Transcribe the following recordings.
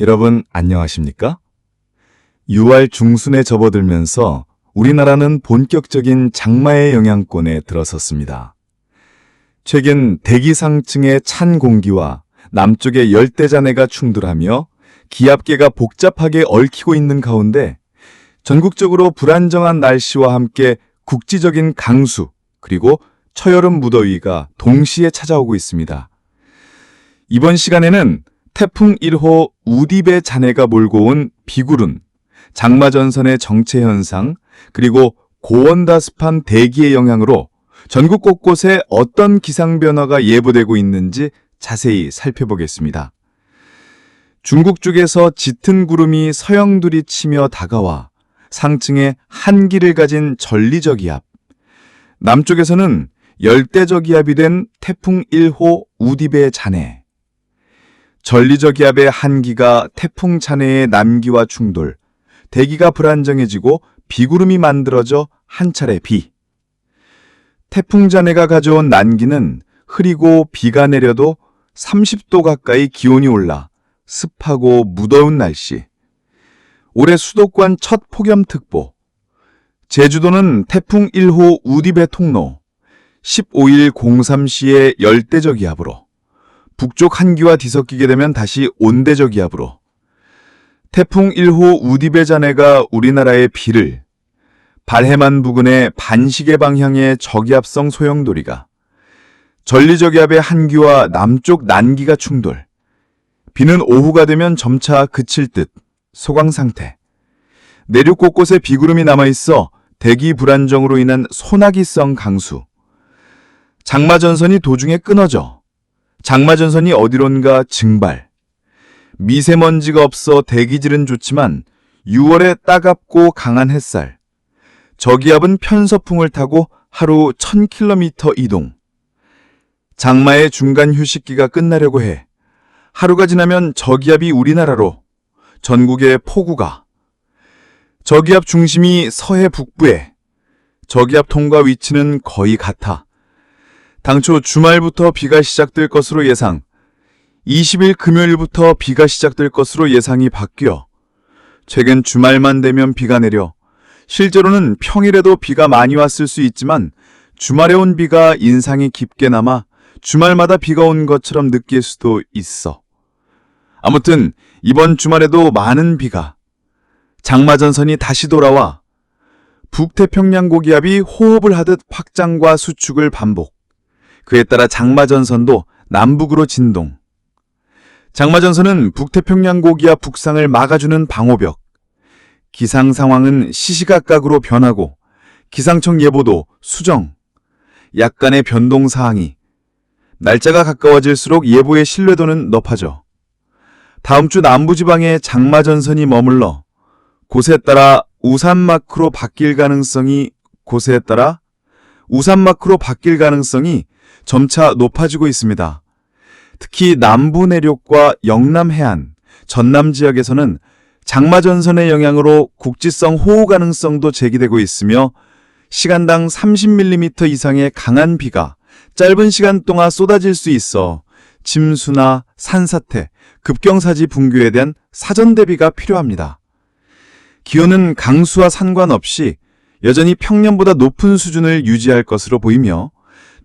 여러분 안녕하십니까? 6월 중순에 접어들면서 우리나라는 본격적인 장마의 영향권에 들어섰습니다. 최근 대기 상층의 찬 공기와 남쪽의 열대자네가 충돌하며 기압계가 복잡하게 얽히고 있는 가운데 전국적으로 불안정한 날씨와 함께 국지적인 강수 그리고 처여름 무더위가 동시에 찾아오고 있습니다. 이번 시간에는 태풍 1호 우디베 잔해가 몰고 온 비구름, 장마전선의 정체 현상, 그리고 고온다습한 대기의 영향으로 전국 곳곳에 어떤 기상 변화가 예보되고 있는지 자세히 살펴보겠습니다. 중국 쪽에서 짙은 구름이 서영두리 치며 다가와 상층에 한기를 가진 전리저기압, 남쪽에서는 열대저기압이 된 태풍 1호 우디베 잔해, 전리저기압의 한기가 태풍 잔해의 남기와 충돌, 대기가 불안정해지고 비구름이 만들어져 한 차례 비. 태풍 잔해가 가져온 난기는 흐리고 비가 내려도 30도 가까이 기온이 올라 습하고 무더운 날씨. 올해 수도권 첫 폭염특보. 제주도는 태풍 1호 우디베 통로. 15일 03시에 열대저기압으로. 북쪽 한기와 뒤섞이게 되면 다시 온대저기압으로. 태풍 1호 우디베 잔해가 우리나라의 비를 발해만 부근의 반시계 방향의 저기압성 소용돌이가 전리저기압의 한기와 남쪽 난기가 충돌. 비는 오후가 되면 점차 그칠 듯 소강 상태. 내륙 곳곳에 비구름이 남아 있어 대기 불안정으로 인한 소나기성 강수. 장마 전선이 도중에 끊어져 장마 전선이 어디론가 증발. 미세먼지가 없어 대기질은 좋지만 6월에 따갑고 강한 햇살. 저기압은 편서풍을 타고 하루 1000km 이동. 장마의 중간 휴식기가 끝나려고 해. 하루가 지나면 저기압이 우리나라로 전국의 폭우가. 저기압 중심이 서해 북부에. 저기압 통과 위치는 거의 같아. 당초 주말부터 비가 시작될 것으로 예상. 20일 금요일부터 비가 시작될 것으로 예상이 바뀌어 최근 주말만 되면 비가 내려 실제로는 평일에도 비가 많이 왔을 수 있지만 주말에 온 비가 인상이 깊게 남아 주말마다 비가 온 것처럼 느낄 수도 있어. 아무튼 이번 주말에도 많은 비가 장마전선이 다시 돌아와 북태평양 고기압이 호흡을 하듯 확장과 수축을 반복. 그에 따라 장마전선도 남북으로 진동. 장마전선은 북태평양 고기압 북상을 막아주는 방호벽. 기상 상황은 시시각각으로 변하고 기상청 예보도 수정. 약간의 변동 사항이 날짜가 가까워질수록 예보의 신뢰도는 높아져. 다음 주 남부지방에 장마전선이 머물러 곳에 따라 우산 마크로 바뀔 가능성이 곳에 따라 우산마크로 바뀔 가능성이 점차 높아지고 있습니다. 특히 남부 내륙과 영남 해안, 전남 지역에서는 장마전선의 영향으로 국지성 호우 가능성도 제기되고 있으며 시간당 30mm 이상의 강한 비가 짧은 시간 동안 쏟아질 수 있어 침수나 산사태, 급경사지 붕괴에 대한 사전 대비가 필요합니다. 기온은 강수와 상관없이 여전히 평년보다 높은 수준을 유지할 것으로 보이며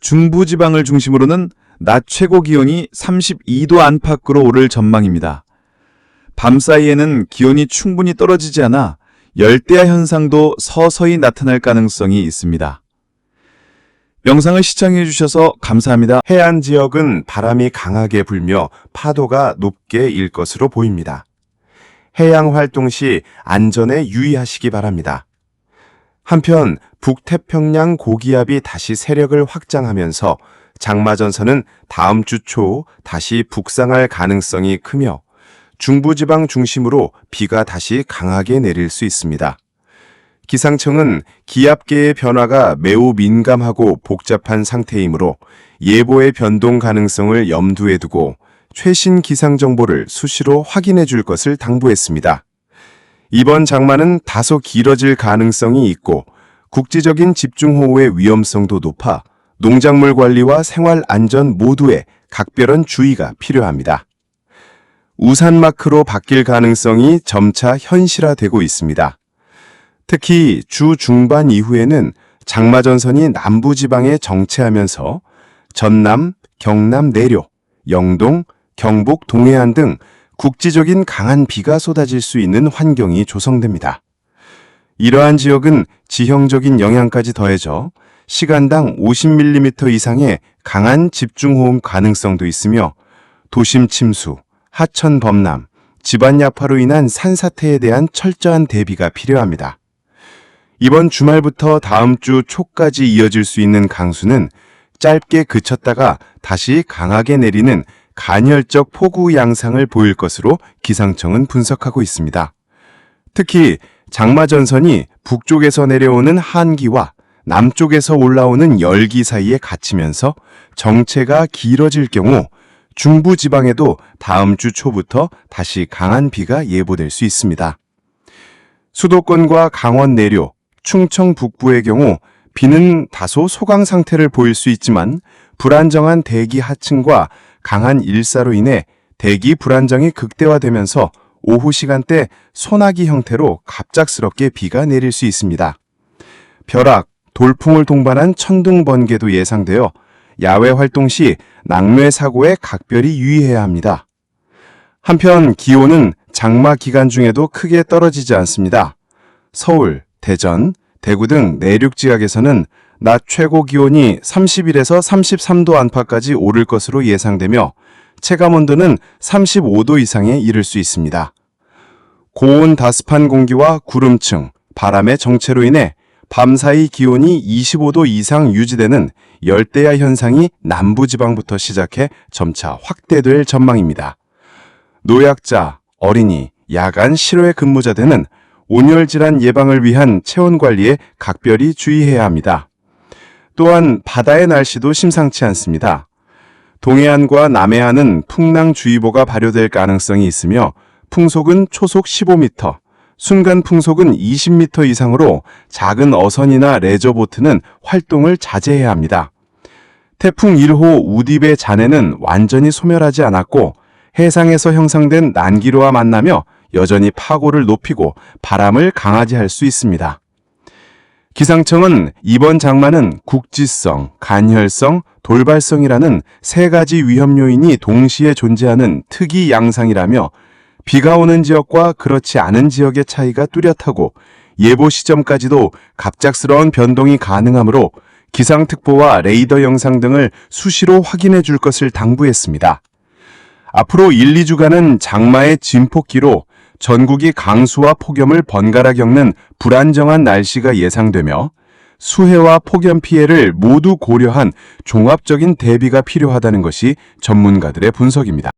중부지방을 중심으로는 낮 최고 기온이 32도 안팎으로 오를 전망입니다. 밤 사이에는 기온이 충분히 떨어지지 않아 열대야 현상도 서서히 나타날 가능성이 있습니다. 영상을 시청해 주셔서 감사합니다. 해안 지역은 바람이 강하게 불며 파도가 높게 일 것으로 보입니다. 해양 활동 시 안전에 유의하시기 바랍니다. 한편 북태평양 고기압이 다시 세력을 확장하면서 장마전선은 다음 주 초 다시 북상할 가능성이 크며 중부지방 중심으로 비가 다시 강하게 내릴 수 있습니다. 기상청은 기압계의 변화가 매우 민감하고 복잡한 상태이므로 예보의 변동 가능성을 염두에 두고 최신 기상 정보를 수시로 확인해 줄 것을 당부했습니다. 이번 장마는 다소 길어질 가능성이 있고 국지적인 집중호우의 위험성도 높아 농작물 관리와 생활 안전 모두에 각별한 주의가 필요합니다. 우산 마크로 바뀔 가능성이 점차 현실화되고 있습니다. 특히 주 중반 이후에는 장마 전선이 남부 지방에 정체하면서 전남, 경남 내륙, 영동, 경북 동해안 등 국지적인 강한 비가 쏟아질 수 있는 환경이 조성됩니다. 이러한 지역은 지형적인 영향까지 더해져 시간당 50mm 이상의 강한 집중호움 가능성도 있으며 도심 침수, 하천 범람, 집안 야파로 인한 산사태에 대한 철저한 대비가 필요합니다. 이번 주말부터 다음 주 초까지 이어질 수 있는 강수는 짧게 그쳤다가 다시 강하게 내리는 간헐적 폭우 양상을 보일 것으로 기상청은 분석하고 있습니다. 특히 장마 전선이 북쪽에서 내려오는 한기와 남쪽에서 올라오는 열기 사이에 갇히면서 정체가 길어질 경우 중부 지방에도 다음 주 초부터 다시 강한 비가 예보될 수 있습니다. 수도권과 강원 내륙, 충청 북부의 경우 비는 다소 소강 상태를 보일 수 있지만 불안정한 대기 하층과 강한 일사로 인해 대기 불안정이 극대화되면서 오후 시간대 소나기 형태로 갑작스럽게 비가 내릴 수 있습니다. 벼락, 돌풍을 동반한 천둥 번개도 예상되어 야외 활동 시 낙뢰 사고에 각별히 유의해야 합니다. 한편 기온은 장마 기간 중에도 크게 떨어지지 않습니다. 서울, 대전, 대구 등 내륙 지역에서는 낮 최고 기온이 31에서 33도 안팎까지 오를 것으로 예상되며 체감 온도는 35도 이상에 이를 수 있습니다. 고온 다습한 공기와 구름층, 바람의 정체로 인해 밤사이 기온이 25도 이상 유지되는 열대야 현상이 남부지방부터 시작해 점차 확대될 전망입니다. 노약자, 어린이, 야간 실외 근무자 등은 온열 질환 예방을 위한 체온 관리에 각별히 주의해야 합니다. 또한 바다의 날씨도 심상치 않습니다. 동해안과 남해안은 풍랑주의보가 발효될 가능성이 있으며 풍속은 초속 15m, 순간 풍속은 20m 이상으로 작은 어선이나 레저보트는 활동을 자제해야 합니다. 태풍 1호 우딥의 잔해는 완전히 소멸하지 않았고 해상에서 형성된 난기류와 만나며 여전히 파고를 높이고 바람을 강하게 할 수 있습니다. 기상청은 이번 장마는 국지성, 간혈성, 돌발성이라는 세 가지 위험 요인이 동시에 존재하는 특이 양상이라며 비가 오는 지역과 그렇지 않은 지역의 차이가 뚜렷하고 예보 시점까지도 갑작스러운 변동이 가능하므로 기상특보와 레이더 영상 등을 수시로 확인해 줄 것을 당부했습니다. 앞으로 1, 2주간은 장마의 진폭기로 전국이 강수와 폭염을 번갈아 겪는 불안정한 날씨가 예상되며 수해와 폭염 피해를 모두 고려한 종합적인 대비가 필요하다는 것이 전문가들의 분석입니다.